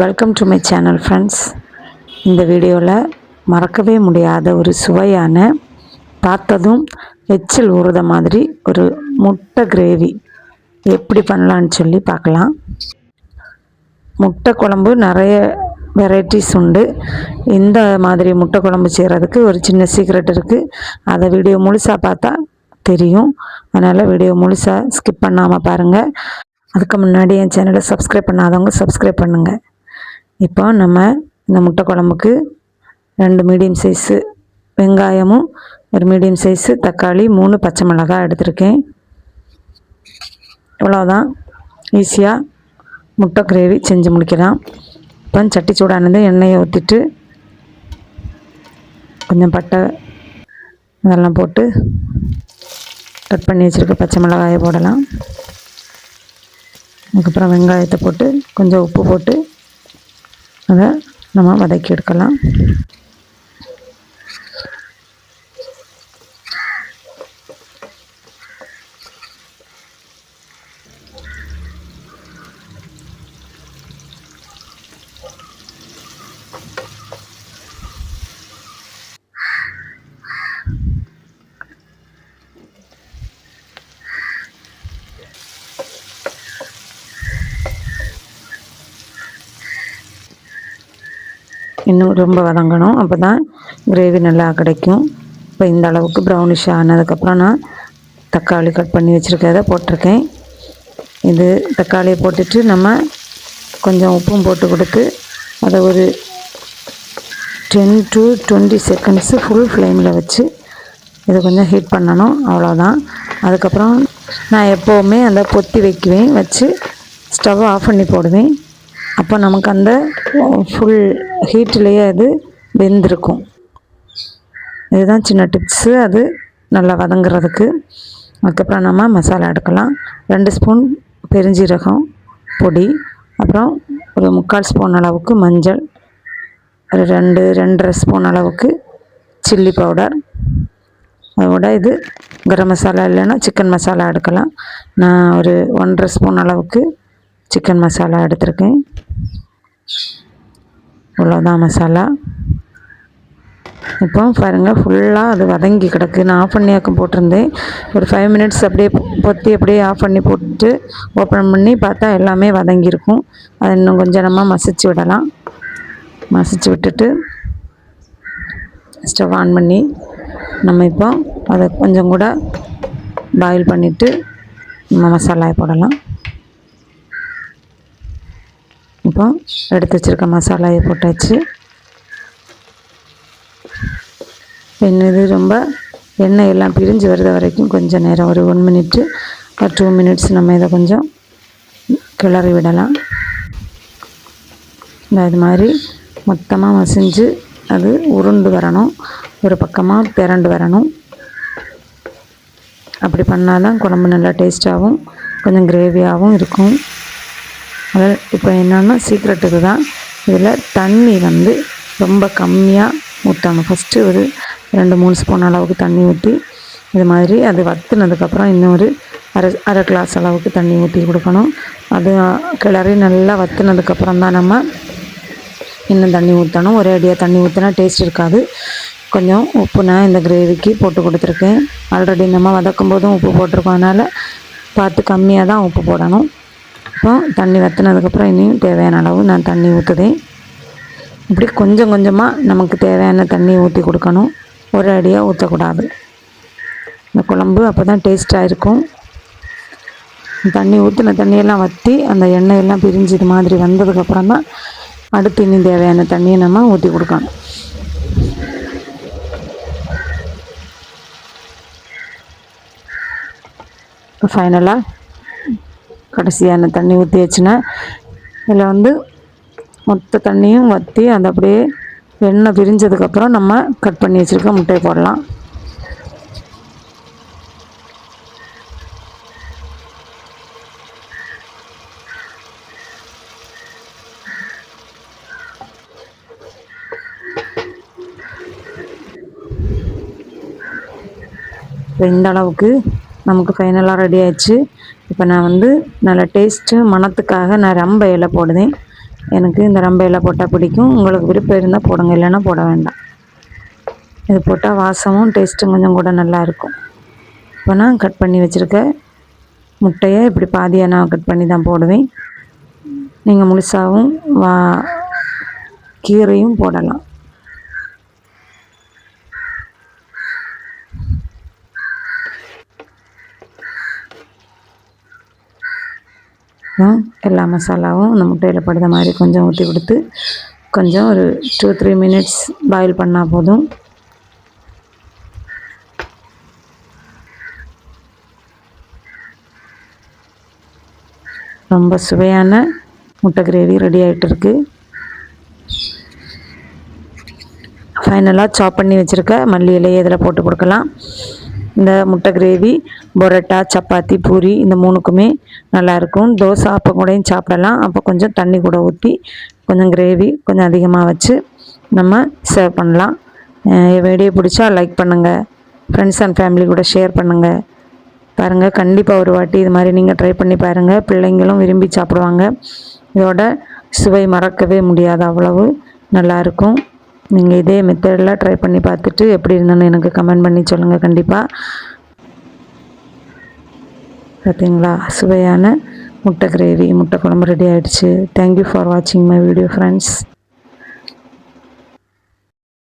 Welcome to my channel friends இந்த வீடியோவில் மறக்கவே முடியாத ஒரு சுவையான பார்த்ததும் எச்சில் ஊறுத மாதிரி ஒரு முட்டை கிரேவி எப்படி பண்ணலான்னு சொல்லி பார்க்கலாம். முட்டை குழம்பு நிறைய வெரைட்டிஸ் உண்டு. இந்த மாதிரி முட்டை குழம்பு செய்கிறதுக்கு ஒரு சின்ன சீக்ரெட் இருக்குது அதை வீடியோ முழுசாக பார்த்தா தெரியும். அதனால் வீடியோ முழுசாக ஸ்கிப் பண்ணாமல் பாருங்கள் அதுக்கு முன்னாடி என் சேனலை சப்ஸ்கிரைப் பண்ணாதவங்க சப்ஸ்கிரைப் பண்ணுங்கள் இப்போ நம்ம இந்த முட்டை குழம்புக்கு ரெண்டு மீடியம் சைஸு வெங்காயமும் ஒரு மீடியம் சைஸு தக்காளி மூணு பச்சை மிளகாய் எடுத்திருக்கேன். இவ்வளோதான் ஈஸியாக முட்டை கிரேவி செஞ்சு முடிக்கலாம். இப்போ சட்டி சூடானது எண்ணெயை ஊற்றிட்டு கொஞ்சம் பட்டை இதெல்லாம் போட்டு கட் பண்ணி வச்சுருக்க பச்சை மிளகாயை போடலாம். அதுக்கப்புறம் வெங்காயத்தை போட்டு கொஞ்சம் உப்பு போட்டு அதை நம்ம வதக்கி எடுக்கலாம். இன்னும் ரொம்ப வதங்கணும். அப்போ தான் கிரேவி நல்லா கிடைக்கும். இப்போ இந்த அளவுக்கு ப்ரௌனிஷ் ஆனதுக்கப்புறம் நான் தக்காளி கட் பண்ணி வச்சுருக்கதை போட்டிருக்கேன். இது தக்காளியை போட்டுட்டு நம்ம கொஞ்சம் உப்பும் போட்டு கொடுத்து அதை ஒரு ten to twenty seconds full ஃப்ளேமில் வச்சு இதை கொஞ்சம் ஹீட் பண்ணணும். அவ்வளோதான் அதுக்கப்புறம் நான் எப்போவுமே அந்த பொத்தி வைக்குவேன். வச்சு ஸ்டவ் ஆஃப் பண்ணி போடுவேன். அப்போ நமக்கு அந்த ஃபுல் ஹீட்லேயே அது வெந்திருக்கும். இதுதான் சின்ன டிப்ஸு அது நல்லா வதங்குறதுக்கு. அதுக்கப்புறம் நம்ம மசாலா எடுக்கலாம். ரெண்டு ஸ்பூன் பெருஞ்சீரகம் பொடி. அப்புறம் ஒரு முக்கால் ஸ்பூன் அளவுக்கு மஞ்சள். ஒரு ரெண்டு ரெண்டரை ஸ்பூன் அளவுக்கு சில்லி பவுடர் அதோட இது கரம் மசாலா இல்லைன்னா சிக்கன் மசாலா எடுக்கலாம். நான் ஒரு ஒன்றரை ஸ்பூன் அளவுக்கு சிக்கன் மசாலா எடுத்திருக்கேன். இவ்வளோதான் மசாலா. இப்போ பாருங்கள் ஃபுல்லாக அது வதங்கி கிடக்கு. நான் ஆஃப் பண்ணியாக்கம் போட்டிருந்தேன். ஒரு ஃபைவ் மினிட்ஸ் அப்படியே பொத்தி அப்படியே ஆஃப் பண்ணி போட்டு ஓப்பன் பண்ணி பார்த்தா எல்லாமே வதங்கியிருக்கும் அதை இன்னும் கொஞ்சம் நம்ம மசிச்சு விடலாம். மசிச்சு விட்டுட்டு ஸ்டவ் ஆன் பண்ணி நம்ம இப்போ அதை கொஞ்சம் கூட பாயில் பண்ணிவிட்டு நம்ம மசாலாயை போடலாம். இப்போ எடுத்து வச்சுருக்க மசாலாயை போட்டாச்சு. இன்னும் இது ரொம்ப எண்ணெய் எல்லாம் பிரிஞ்சு வருத வரைக்கும் கொஞ்சம் நேரம் ஒரு ஒன் மினிட்டு ஒரு டூ மினிட்ஸ் நம்ம இதை கொஞ்சம் கிளறி விடலாம். அது மாதிரி மொத்தமாக மசிஞ்சு அது உருண்டு வரணும். ஒரு பக்கமாக திரண்டு வரணும். அப்படி பண்ணால் தான் குழம்பு நல்லா டேஸ்ட்டாகவும் கொஞ்சம் கிரேவியாகவும் இருக்கும். அதாவது இப்போ என்னென்னா சீக்ரெட்டுக்கு தான் இதில் தண்ணி வந்து ரொம்ப கம்மியாக ஊற்றணும் ஃபஸ்ட்டு ஒரு ரெண்டு மூணு ஸ்பூன் அளவுக்கு தண்ணி ஊற்றி இது மாதிரி அது வத்துனதுக்கப்புறம் இன்னும் ஒரு அரை அரை கிளாஸ் அளவுக்கு தண்ணி ஊற்றி கொடுக்கணும். அது கிளறி நல்லா வத்துனதுக்கப்புறம் தான் நம்ம இன்னும் தண்ணி ஊற்றணும் ஒரே அடியாக தண்ணி ஊற்றினா டேஸ்ட் இருக்காது. கொஞ்சம் உப்பு நான் இந்த கிரேவிக்கு போட்டு கொடுத்துருக்கேன். ஆல்ரெடி நம்ம வதக்கும் போதும் உப்பு போட்டிருக்கோம். அதனால் பார்த்து கம்மியாக தான் உப்பு போடணும். இப்போ தண்ணி வற்றினதுக்கப்புறம் இனியும் தேவையான அளவு நான் தண்ணி ஊற்றுதேன் இப்படி கொஞ்சம் கொஞ்சமாக நமக்கு தேவையான தண்ணி ஊற்றி கொடுக்கணும். ஒரு அடியாக ஊற்றக்கூடாது இந்த குழம்பு அப்போ தான் டேஸ்ட்டாக இருக்கும். தண்ணி ஊற்றின தண்ணியெல்லாம் வற்றி அந்த எண்ணெயெல்லாம் பிரிஞ்சு இது மாதிரி வந்ததுக்கப்புறம் தான் அடுத்து இன்னும் தேவையான தண்ணியை நம்ம ஊற்றி கொடுக்கணும். ஃபைனலாக கடைசியாக கடைசியான தண்ணி ஊற்றி வச்சுனா இதில் வந்து மொத்த தண்ணியும் வற்றி அது அப்படியே எண்ணெய் பிரிஞ்சதுக்கப்புறம் நம்ம கட் பண்ணி வச்சுருக்க முட்டையை போடலாம். இந்த அளவுக்கு நமக்கு ஃபைனலாக ரெடி ஆயிடுச்சு. இப்போ நான் வந்து நல்ல டேஸ்ட்டு மணத்துக்காக நான் ரொம்ப இலை போடுதேன். எனக்கு இந்த ரம்பையில் போட்டால் பிடிக்கும். உங்களுக்கு விருப்பம் இருந்தால் போடுங்க இல்லைன்னா போட வேண்டாம். இது போட்டால் வாசமும் டேஸ்ட்டும் கொஞ்சம் கூட நல்லா இருக்கும். இப்போ நான் கட் பண்ணி வச்சுருக்க முட்டையை இப்படி பாதியாக நான் கட் பண்ணி தான் போடுவேன். நீங்கள் முழுசாகவும் வா கீரையும் போடலாம். எல்லா மசாலாவும் அந்த முட்டையில் படுற மாதிரி கொஞ்சம் ஊற்றி கொடுத்து கொஞ்சம் ஒரு டூ த்ரீ மினிட்ஸ் பாயில் பண்ணால் போதும். ரொம்ப சுவையான முட்டை கிரேவி ரெடி ஆகிட்டு இருக்கு. ஃபைனலாக சாப் பண்ணி வச்சுருக்க மல்லி இலையை இதில் போட்டு கொடுக்கலாம். இந்த முட்டை கிரேவி பொரோட்டா சப்பாத்தி பூரி இந்த மூணுக்குமே நல்லாயிருக்கும் தோசை அப்போ கூடயும் சாப்பிடலாம். அப்போ கொஞ்சம் தண்ணி கூட ஊற்றி கொஞ்சம் கிரேவி கொஞ்சம் அதிகமாக வச்சு நம்ம சர்வ் பண்ணலாம். வீடியோ பிடிச்சா லைக் பண்ணுங்கள் ஃப்ரெண்ட்ஸ் அண்ட் ஃபேமிலி கூட ஷேர் பண்ணுங்கள் பாருங்கள் கண்டிப்பாக ஒரு வாட்டி இது மாதிரி நீங்கள் ட்ரை பண்ணி பாருங்கள் பிள்ளைங்களும் விரும்பி சாப்பிடுவாங்க. இதோட சுவை மறக்கவே முடியாது அவ்வளவு நல்லாயிருக்கும் நீங்கள் இதே மெத்தடெலாம் ட்ரை பண்ணி பார்த்துட்டு எப்படி இருந்தாலும் எனக்கு கமெண்ட் பண்ணி சொல்லுங்கள் கண்டிப்பாக பார்த்தீங்களா சுவையான முட்டை கிரேவி முட்டை குழம்பு ரெடி ஆகிடுச்சு தேங்க்யூ ஃபார் வாட்சிங் மை வீடியோ ஃப்ரெண்ட்ஸ்